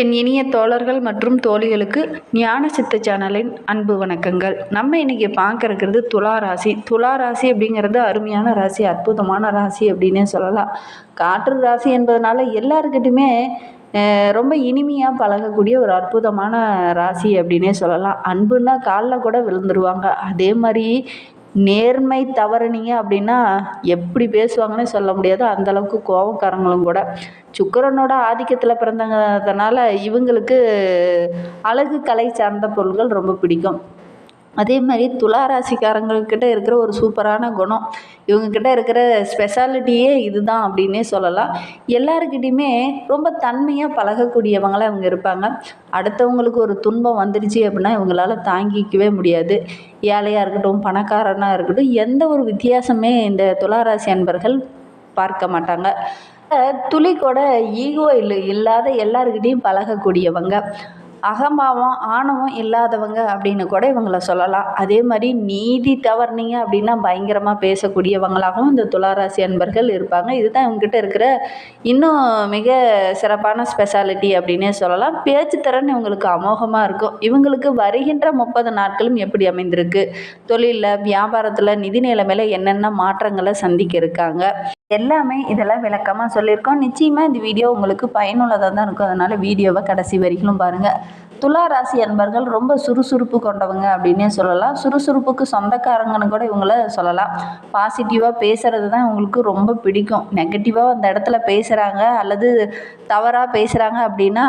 என் இனிய தோழர்கள் மற்றும் தோழிகளுக்கு ஞான சித்த சேனலின் அன்பு வணக்கங்கள். நம்ம இன்றைக்கி பார்க்க துலா ராசி. துலா ராசி அப்படிங்கிறது அருமையான ராசி அற்புதமான ராசி அப்படின்னே சொல்லலாம். காற்று ராசி என்பதனால எல்லாருக்கிட்டையுமே ரொம்ப இனிமையாக பழகக்கூடிய ஒரு அற்புதமான ராசி அப்படின்னே சொல்லலாம். அன்புன்னா காலில் கூட விழுந்துருவாங்க. அதே மாதிரி நேர்மை தவறுனீங்க அப்படின்னா எப்படி பேசுவாங்கன்னே சொல்ல முடியாது. அந்த அளவுக்கு கோபக்காரங்களும் கூட. சுக்கரனோட ஆதிக்கத்தில் பிறந்தங்கிறதுனால இவங்களுக்கு அழகு கலை சார்ந்த பொருள்கள் ரொம்ப பிடிக்கும். அதே மாதிரி துலா ராசிக்காரங்கக்கிட்ட இருக்கிற ஒரு சூப்பரான குணம். இவங்கக்கிட்ட இருக்கிற ஸ்பெஷாலிட்டியே இதுதான் அப்படின்னே சொல்லலாம். எல்லாருக்கிட்டையுமே ரொம்ப தன்மையாக பழகக்கூடியவங்களாக இவங்க இருப்பாங்க. அடுத்தவங்களுக்கு ஒரு துன்பம் வந்துடுச்சு அப்படின்னா இவங்களால தாங்கிக்கவே முடியாது. ஏழையாக இருக்கட்டும் பணக்காரனாக இருக்கட்டும் எந்த ஒரு வித்தியாசமே இந்த துளாராசி அன்பர்கள் பார்க்க மாட்டாங்க. துளி கூட ஈகோ இல்லை இல்லாத எல்லாருக்கிட்டையும் பழகக்கூடியவங்க. அகம்பாவம் ஆணவம் இல்லாதவங்க அப்படின்னு கூட இவங்கள சொல்லலாம். அதே மாதிரி நீதி தவறுனீங்க அப்படின்னா பயங்கரமாக பேசக்கூடியவங்களாகவும் இந்த துளாராசி அன்பர்கள் இருப்பாங்க. இதுதான் இவங்ககிட்ட இருக்கிற இன்னும் மிக சிறப்பான ஸ்பெஷாலிட்டி அப்படின்னே சொல்லலாம். பேச்சு திறன் இவங்களுக்கு அமோகமாக இருக்கும். இவங்களுக்கு வருகின்ற முப்பது நாட்களும் எப்படி அமைந்திருக்கு? தொழிலில் வியாபாரத்தில் நிதி நிலைமையில் என்னென்ன மாற்றங்களை சந்திக்க இருக்காங்க? எல்லாமே இதெல்லாம் விளக்கமாக சொல்லியிருக்கோம். நிச்சயமாக இந்த வீடியோ உங்களுக்கு பயனுள்ளதாக தான் இருக்கும். அதனால் வீடியோவை கடைசி வரைக்கும் பாருங்கள் துலா ராசி அன்பர்கள் ரொம்ப சுறுசுறுப்பு கொண்டவங்க அப்படின்னே சொல்லலாம். சுறுசுறுப்புக்கு சொந்தக்காரங்கன்னு கூட இவங்கள சொல்லலாம். பாசிட்டிவாக பேசுகிறது தான் இவங்களுக்கு ரொம்ப பிடிக்கும். நெகட்டிவாக அந்த இடத்துல பேசுகிறாங்க அல்லது தவறாக பேசுகிறாங்க அப்படின்னா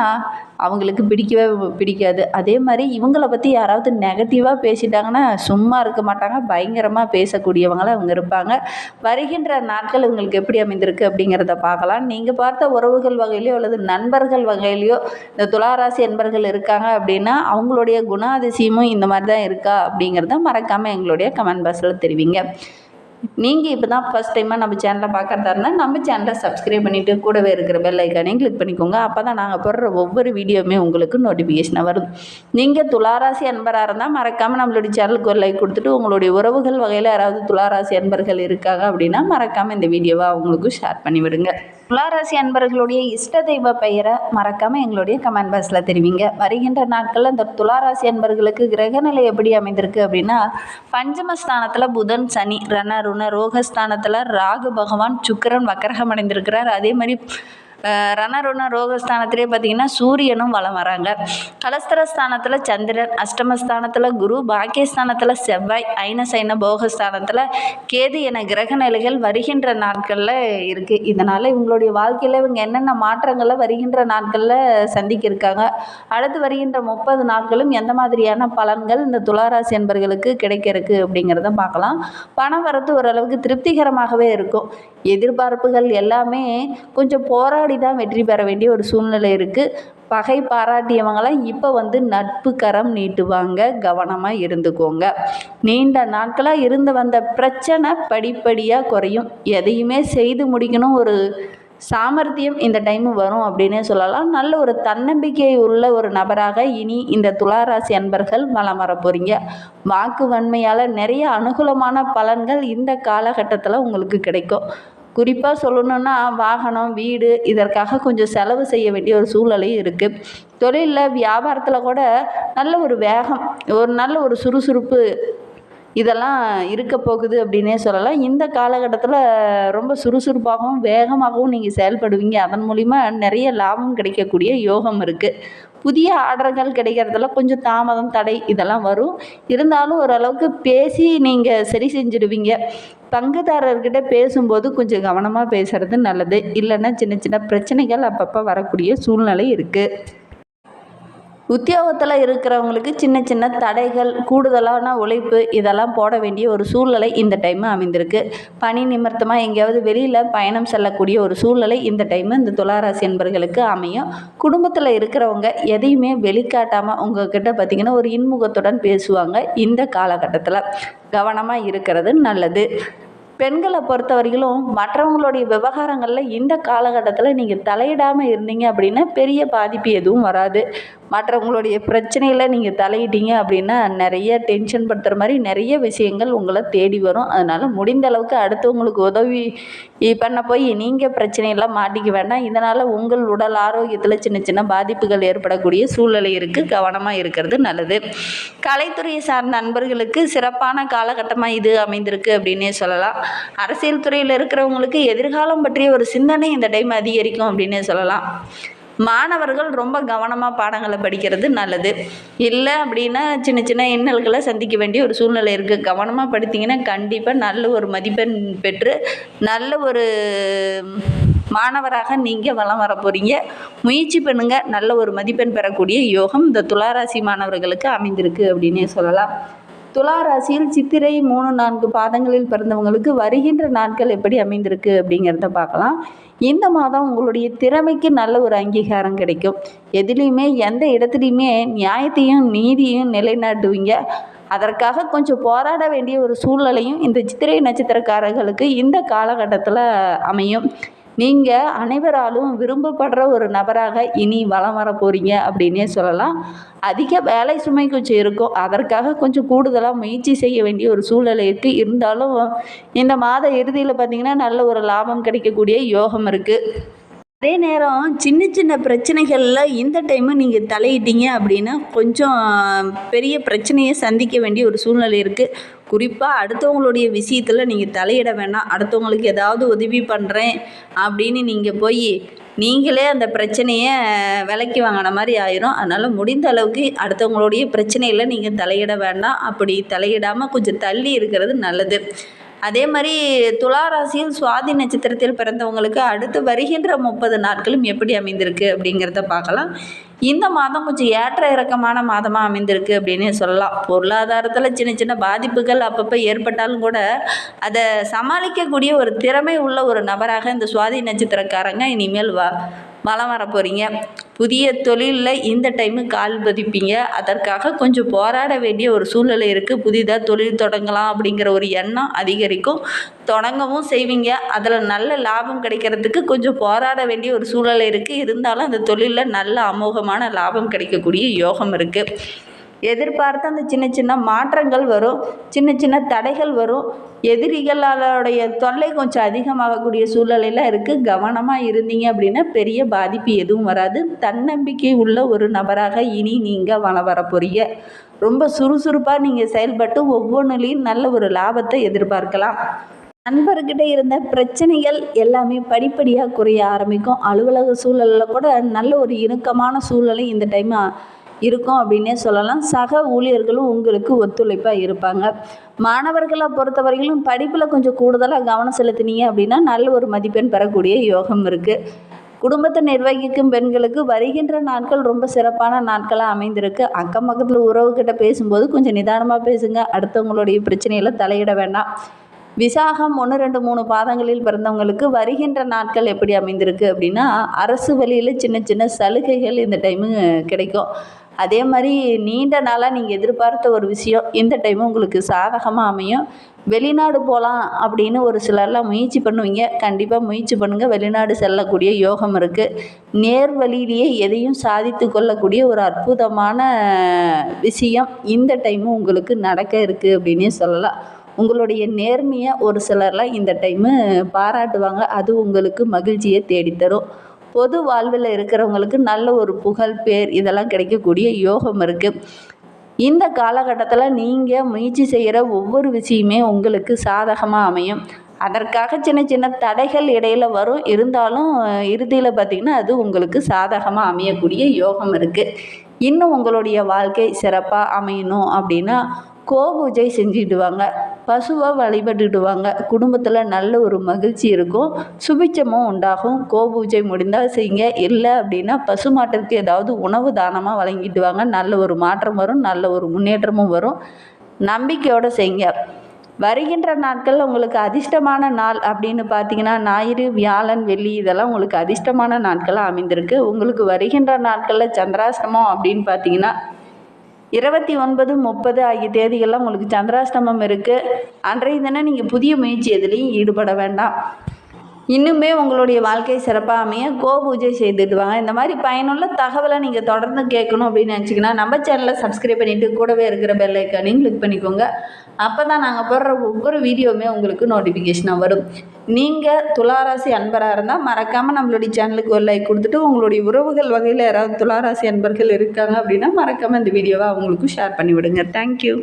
அவங்களுக்கு பிடிக்கவே பிடிக்காது. அதே மாதிரி இவங்கள பற்றி யாராவது நெகட்டிவாக பேசிட்டாங்கன்னா சும்மா இருக்க மாட்டாங்க. பயங்கரமாக பேசக்கூடியவங்களாக இவங்க இருப்பாங்க. வருகின்ற நாட்கள் இவங்களுக்கு எப்படி அமைந்திருக்கு அப்படிங்கிறத பார்க்கலாம். நீங்கள் பார்த்த உறவுகள் வகையிலையோ அல்லது நண்பர்கள் வகையிலையோ இந்த துளாராசி என்பர்கள் இருக்காங்க அப்படின்னா அவங்களுடைய குணாதிசயமும் இந்த மாதிரி தான் இருக்கா அப்படிங்கிறத மறக்காமல் எங்களுடைய கமெண்ட் பாக்ஸில் தெரிவிங்க. நீங்கள் இப்போ தான் ஃபஸ்ட் டைமாக நம்ம சேனலை பார்க்குறதா இருந்தால் நம்ம சேனலை சப்ஸ்கிரைப் பண்ணிவிட்டு கூடவே இருக்கிற பெல் ஐக்கானையும் கிளிக் பண்ணிக்கோங்க. அப்போ தான் நாங்கள் போடுற ஒவ்வொரு வீடியோவுமே உங்களுக்கு நோட்டிஃபிகேஷனாக வரும். நீங்கள் துளாராசி அன்பராக இருந்தால் மறக்காமல் நம்மளுடைய சேனலுக்கு ஒரு லைக் கொடுத்துட்டு உங்களுடைய உறவுகள் வகையில் யாராவது துளாராசி அன்பர்கள் இருக்காங்க அப்படின்னா மறக்காமல் இந்த வீடியோவை அவங்களுக்கு ஷேர் பண்ணிவிடுங்க. துளாராசி அன்பர்களுடைய இஷ்ட தெய்வ பெயரை மறக்காமல் எங்களுடைய கமெண்ட் பாக்ஸில் தெரிவிங்க. வருகின்ற நாட்களில் இந்த துளாராசி அன்பர்களுக்கு கிரகநிலை எப்படி அமைந்திருக்கு அப்படின்னா பஞ்சமஸ்தானத்தில் புதன் சனி ரன்னர் ருண ரோகஸ்தானத்தில் ராகு பகவான் சுக்கிரன் வக்கரகம் அடைந்திருக்கிறார். அதே மாதிரி ரணருண ரோகஸ்தானத்திலே பார்த்தீங்கன்னா சூரியனும் வலம் வராங்க. கலஸ்தரஸ்தானத்தில் சந்திரன் அஷ்டமஸ்தானத்தில் குரு பாக்கியஸ்தானத்தில் செவ்வாய் ஐனசைன போகஸ்தானத்தில் கேது என கிரக நிலைகள் வருகின்ற நாட்களில் இருக்குது இதனால் இவங்களுடைய வாழ்க்கையில் இவங்க என்னென்ன மாற்றங்களை வருகின்ற நாட்களில் சந்திக்க இருக்காங்க அடுத்து வருகின்ற முப்பது நாட்களும் எந்த மாதிரியான பலன்கள் இந்த துளாராசி என்பர்களுக்கு கிடைக்க அப்படிங்கிறத பார்க்கலாம். பணம் வரத்து ஓரளவுக்கு திருப்திகரமாகவே இருக்கும். எதிர்பார்ப்புகள் எல்லாமே கொஞ்சம் போராடி தான் வெற்றி பெற வேண்டிய ஒரு சூழ்நிலை இருக்குது பகை பாராட்டியவங்களாம் இப்போ வந்து நட்பு கரம் நீட்டுவாங்க. கவனமாக இருந்துக்கோங்க. நீண்ட நாட்களாக இருந்து வந்த பிரச்சனை படிப்படியாக குறையும். எதையுமே செய்து முடிக்கணும் ஒரு சாமர்த்தியம் இந்த டைம் வரும் அப்படின்னே சொல்லலாம். நல்ல ஒரு தன்னம்பிக்கை உள்ள ஒரு நபராக இனி இந்த துளாராசி அன்பர்கள் வளம் வர போகிறீங்க வாக்கு வன்மையால் நிறைய அனுகூலமான பலன்கள் இந்த காலகட்டத்தில் உங்களுக்கு கிடைக்கும். குறிப்பாக சொல்லணுன்னா வாகனம் வீடு இதற்காக கொஞ்சம் செலவு செய்ய வேண்டிய ஒரு சூழலையும் இருக்குது தொழிலில் வியாபாரத்தில் கூட நல்ல ஒரு வேகம் ஒரு நல்ல ஒரு சுறுசுறுப்பு இதெல்லாம் இருக்க போகுது அப்படின்னே சொல்லலாம். இந்த காலகட்டத்தில் ரொம்ப சுறுசுறுப்பாகவும் வேகமாகவும் நீங்கள் செயல்படுவீங்க. அதன் மூலிமா நிறைய லாபம் கிடைக்கக்கூடிய யோகம் இருக்குது புதிய ஆர்டர்கள் கிடைக்கிறதுல கொஞ்சம் தாமதம் தடை இதெல்லாம் வரும். இருந்தாலும் ஓரளவுக்கு பேசி நீங்கள் சரி செஞ்சுடுவீங்க. பங்குதாரர்கிட்ட பேசும்போது கொஞ்சம் கவனமாக பேசுகிறது நல்லது. இல்லைன்னா சின்ன சின்ன பிரச்சனைகள் அப்பப்போ வரக்கூடிய சூழ்நிலை இருக்குது உத்தியோகத்தில் இருக்கிறவங்களுக்கு சின்ன சின்ன தடைகள் கூடுதலான உழைப்பு இதெல்லாம் போட வேண்டிய ஒரு சூழ்நிலை இந்த டைம் அமைந்திருக்கு. பணி நிமித்தமாக எங்கேயாவது வெளியில் பயணம் செல்லக்கூடிய ஒரு சூழ்நிலை இந்த டைம் இந்த துளாராசி என்பர்களுக்கு அமையும். குடும்பத்தில் இருக்கிறவங்க எதையுமே வெளிக்காட்டாமல் உங்ககிட்ட பார்த்திங்கன்னா ஒரு இன்முகத்துடன் பேசுவாங்க இந்த காலகட்டத்தில். கவனமாக இருக்கிறது நல்லது. பெண்களை பொறுத்த வரையிலும் மற்றவங்களுடைய விவகாரங்களில் இந்த காலகட்டத்தில் நீங்கள் தலையிடாமல் இருந்தீங்க அப்படின்னா பெரிய பாதிப்பு எதுவும் வராது. மற்றவங்களுடைய பிரச்சனையில் நீங்கள் தலையிட்டீங்க அப்படின்னா நிறைய டென்ஷன் படுத்துகிற மாதிரி நிறைய விஷயங்கள் உங்களை தேடி வரும். அதனால் முடிந்த அளவுக்கு அடுத்தவங்களுக்கு உதவி பண்ண போய் நீங்கள் பிரச்சனையெல்லாம் மாட்டிக்க வேண்டாம். இதனால் உங்கள் உடல் ஆரோக்கியத்தில் சின்ன சின்ன பாதிப்புகள் ஏற்படக்கூடிய சூழ்நிலை இருக்குது கவனமாக இருக்கிறது நல்லது. கலைத்துறையை சார்ந்த நண்பர்களுக்கு சிறப்பான காலகட்டமாக இது அமைந்திருக்கு அப்படின்னே சொல்லலாம். அரசியல் துறையில் இருக்கிறவங்களுக்கு எதிர்காலம் பற்றிய ஒரு சிந்தனை இந்த டைம் அதிகரிக்கும் அப்படின்னே சொல்லலாம். மாணவர்கள் ரொம்ப கவனமாக பாடங்களை படிக்கிறது நல்லது. இல்லை அப்படின்னா சின்ன சின்ன இன்னல்களை சந்திக்க வேண்டிய ஒரு சூழ்நிலை இருக்குது கவனமாக படித்தீங்கன்னா கண்டிப்பாக நல்ல ஒரு மதிப்பெண் பெற்று நல்ல ஒரு மாணவராக நீங்கள் வளம் வர போகிறீங்க முயற்சி பண்ணுங்கள் நல்ல ஒரு மதிப்பெண் பெறக்கூடிய யோகம் இந்த துளாராசி மாணவர்களுக்கு அமைந்திருக்கு அப்படின்னே சொல்லலாம். துலா ராசியில் சித்திரை மூணு நான்கு பாதங்களில் பிறந்தவங்களுக்கு வருகின்ற நாட்கள் எப்படி அமைந்திருக்கு அப்படிங்கிறத பார்க்கலாம். இந்த மாதம் உங்களுடைய திறமைக்கு நல்ல ஒரு அங்கீகாரம் கிடைக்கும். எதுலேயுமே எந்த இடத்துலையுமே நியாயத்தையும் நீதியையும் நிலைநாட்டுவீங்க. அதற்காக கொஞ்சம் போராட வேண்டிய ஒரு சூழ்நிலையும் இந்த சித்திரை நட்சத்திரக்காரர்களுக்கு இந்த காலகட்டத்தில் அமையும். நீங்கள் அனைவராலும் விரும்பப்படுற ஒரு நபராக இனி வலம் வர போகிறீங்க அப்படின்னே சொல்லலாம். அதிக வேலை சுமை கொஞ்சம் இருக்கும். அதற்காக கொஞ்சம் கூடுதலாக முயற்சி செய்ய வேண்டிய ஒரு சூழ்நிலை இருக்குது இருந்தாலும் இந்த மாத இறுதியில் பார்த்திங்கன்னா நல்ல ஒரு லாபம் கிடைக்கக்கூடிய யோகம் இருக்குது அதே நேரம் சின்ன சின்ன பிரச்சனைகளில் இந்த டைமு நீங்கள் தலையிட்டீங்க அப்படின்னா கொஞ்சம் பெரிய பிரச்சனையை சந்திக்க வேண்டிய ஒரு சூழ்நிலை இருக்குது குறிப்பாக அடுத்தவங்களுடைய விஷயத்தில் நீங்கள் தலையிட வேணாம். அடுத்தவங்களுக்கு ஏதாவது உதவி பண்ணுறேன் அப்படின்னு நீங்கள் போய் நீங்களே அந்த பிரச்சனையை விலைக்கு வாங்கின மாதிரி ஆயிரும். அதனால் முடிந்த அளவுக்கு அடுத்தவங்களுடைய பிரச்சனையில் நீங்கள் தலையிட வேண்டாம் அப்படி தலையிடாமல் கொஞ்சம் தள்ளி இருக்கிறது நல்லது. அதே மாதிரி துலா ராசியில் சுவாதி நட்சத்திரத்தில் பிறந்தவங்களுக்கு அடுத்து வருகின்ற முப்பது நாட்களும் எப்படி அமைந்திருக்கு அப்படிங்கிறத பார்க்கலாம். இந்த மாதம் கொஞ்சம் ஏற்ற இறக்கமான மாதமாக அமைந்திருக்கு அப்படின்னு சொல்லலாம். பொருளாதாரத்தில் சின்ன சின்ன பாதிப்புகள் அப்பப்போ ஏற்பட்டாலும் கூட அதை சமாளிக்கக்கூடிய ஒரு திறமை உள்ள ஒரு நபராக இந்த சுவாதி நட்சத்திரக்காரங்க இனிமேல் வா வளம் வர போகிறீங்க புதிய தொழிலில் இந்த டைமு கால் பதிப்பீங்க. அதற்காக கொஞ்சம் போராட வேண்டிய ஒரு சூழ்நிலை இருக்குது புதிதாக தொழில் தொடங்கலாம் அப்படிங்கிற ஒரு எண்ணம் அதிகரிக்கும். தொடங்கவும் செய்வீங்க. அதில் நல்ல லாபம் கிடைக்கிறதுக்கு கொஞ்சம் போராட வேண்டிய ஒரு சூழ்நிலை இருக்குது இருந்தாலும் அந்த தொழிலில் நல்ல அமோகமான லாபம் கிடைக்கக்கூடிய யோகம் இருக்குது எதிர்பார்த்த அந்த சின்ன சின்ன மாற்றங்கள் வரும். சின்ன சின்ன தடைகள் வரும். எதிரிகளாலுடைய தொல்லை கொஞ்சம் அதிகமாகக்கூடிய சூழ்நிலையில் இருக்குது கவனமாக இருந்தீங்க அப்படின்னா பெரிய பாதிப்பு எதுவும் வராது. தன்னம்பிக்கை உள்ள ஒரு நபராக இனி நீங்கள் வள வர போகிறீங்க ரொம்ப சுறுசுறுப்பாக நீங்கள் செயல்பட்டு ஒவ்வொன்றுலேயும் நல்ல ஒரு லாபத்தை எதிர்பார்க்கலாம். நண்பர்கிட்ட இருந்த பிரச்சனைகள் எல்லாமே படிப்படியாக குறைய ஆரம்பிக்கும். அலுவலக சூழலில் கூட நல்ல ஒரு இணக்கமான சூழலை இந்த டைம் இருக்கும் அப்படின்னே சொல்லலாம். சக ஊழியர்களும் உங்களுக்கு ஒத்துழைப்பாக இருப்பாங்க. மாணவர்களை பொறுத்தவரையிலும் படிப்பில் கொஞ்சம் கூடுதலாக கவனம் செலுத்தினீங்க அப்படின்னா நல்ல ஒரு மதிப்பெண் பெறக்கூடிய யோகம் இருக்குது குடும்பத்தை நிர்வகிக்கும் பெண்களுக்கு வருகின்ற நாட்கள் ரொம்ப சிறப்பான நாட்களாக அமைந்திருக்கு. அக்கம் பக்கத்தில் உறவுகிட்ட பேசும்போது கொஞ்சம் நிதானமாக பேசுங்க. அடுத்தவங்களுடைய பிரச்சனையில் தலையிட வேண்டாம். விசாகம் ஒன்று ரெண்டு மூணு பாதங்களில் பிறந்தவங்களுக்கு வருகின்ற நாட்கள் எப்படி அமைந்திருக்கு அப்படின்னா அரசு வழியில் சின்ன சின்ன சலுகைகள் இந்த டைமு கிடைக்கும். அதே மாதிரி நீண்ட நாளாக நீங்கள் எதிர்பார்த்த ஒரு விஷயம் இந்த டைமும் உங்களுக்கு சாதகமாக அமையும். வெளிநாடு போகலாம் அப்படின்னு ஒரு சிலர்லாம் முயற்சி பண்ணுவீங்க. கண்டிப்பாக முயற்சி பண்ணுங்கள் வெளிநாடு செல்லக்கூடிய யோகம் இருக்குது நேர் வழியிலேயே எதையும் சாதித்து கொள்ளக்கூடிய ஒரு அற்புதமான விஷயம் இந்த டைமும் உங்களுக்கு நடக்க இருக்குது அப்படின்னே சொல்லலாம். உங்களுடைய நேர்மையை ஒரு சிலர்லாம் இந்த டைமு பாராட்டுவாங்க. அது உங்களுக்கு மகிழ்ச்சியை தேடித்தரும். பொது வாழ்வில் இருக்கிறவங்களுக்கு நல்ல ஒரு புகழ் பேர் இதெல்லாம் கிடைக்கக்கூடிய யோகம் இருக்குது இந்த காலகட்டத்தில் நீங்கள் முயற்சி செய்கிற ஒவ்வொரு விஷயமே உங்களுக்கு சாதகமாக அமையும். அதற்காக சின்ன சின்ன தடைகள் இடையில் வரும். இருந்தாலும் இறுதியில் பார்த்திங்கன்னா அது உங்களுக்கு சாதகமாக அமையக்கூடிய யோகம் இருக்குது இன்னும் உங்களுடைய வாழ்க்கை சிறப்பாக அமையணும் அப்படின்னா கோபூஜை செஞ்சுடுவாங்க. பசுவை வழிபட்டுடுவாங்க. குடும்பத்தில் நல்ல ஒரு மகிழ்ச்சி இருக்கும். சுபிச்சமும் உண்டாகும். கோபூஜை முடிந்தால் செய்யுங்க. இல்லை அப்படின்னா பசு மாட்டிற்கு ஏதாவது உணவு தானமாக வழங்கிடுவாங்க. நல்ல ஒரு மாற்றம் வரும். நல்ல ஒரு முன்னேற்றமும் வரும். நம்பிக்கையோடு செய்யுங்க. வருகின்ற நாட்கள் உங்களுக்கு அதிர்ஷ்டமான நாள் அப்படின்னு பார்த்தீங்கன்னா ஞாயிறு வியாழன் வெள்ளி இதெல்லாம் உங்களுக்கு அதிர்ஷ்டமான நாட்களாக அமைந்திருக்கு. உங்களுக்கு வருகின்ற நாட்களில் சந்திராசிரமம் அப்படின்னு பார்த்தீங்கன்னா இருபத்தி ஒன்பது முப்பது ஆகிய தேதிகளில் உங்களுக்கு சந்திராஷ்டமம் இருக்குது அன்றைய தினம் நீங்கள் புதிய முயற்சி எதுலேயும் ஈடுபட வேண்டாம். இன்னுமே உங்களுடைய வாழ்க்கை சிறப்பாக அமைய கோ பூஜை செய்துட்டு வாங்க இந்த மாதிரி பயனுள்ள தகவலை நீங்கள் தொடர்ந்து கேட்கணும் அப்படின்னு நினச்சிங்கன்னா நம்ம சேனலை சப்ஸ்கிரைப் பண்ணிவிட்டு கூடவே இருக்கிற பெல் ஐக்கானையும் கிளிக் பண்ணிக்கோங்க. அப்போ தான் நாங்கள் போடுற ஒவ்வொரு வீடியோவுமே உங்களுக்கு நோட்டிஃபிகேஷனாக வரும். நீங்கள் துளாராசி அன்பராக இருந்தால் மறக்காமல் நம்மளுடைய சேனலுக்கு ஒரு லைக் கொடுத்துட்டு உங்களுடைய உறவுகள் வகையில் யாராவது துளாராசி அன்பர்கள் இருக்காங்க அப்படின்னா மறக்காமல் இந்த வீடியோவை அவங்களுக்கும் ஷேர் பண்ணிவிடுங்க. தேங்க்யூ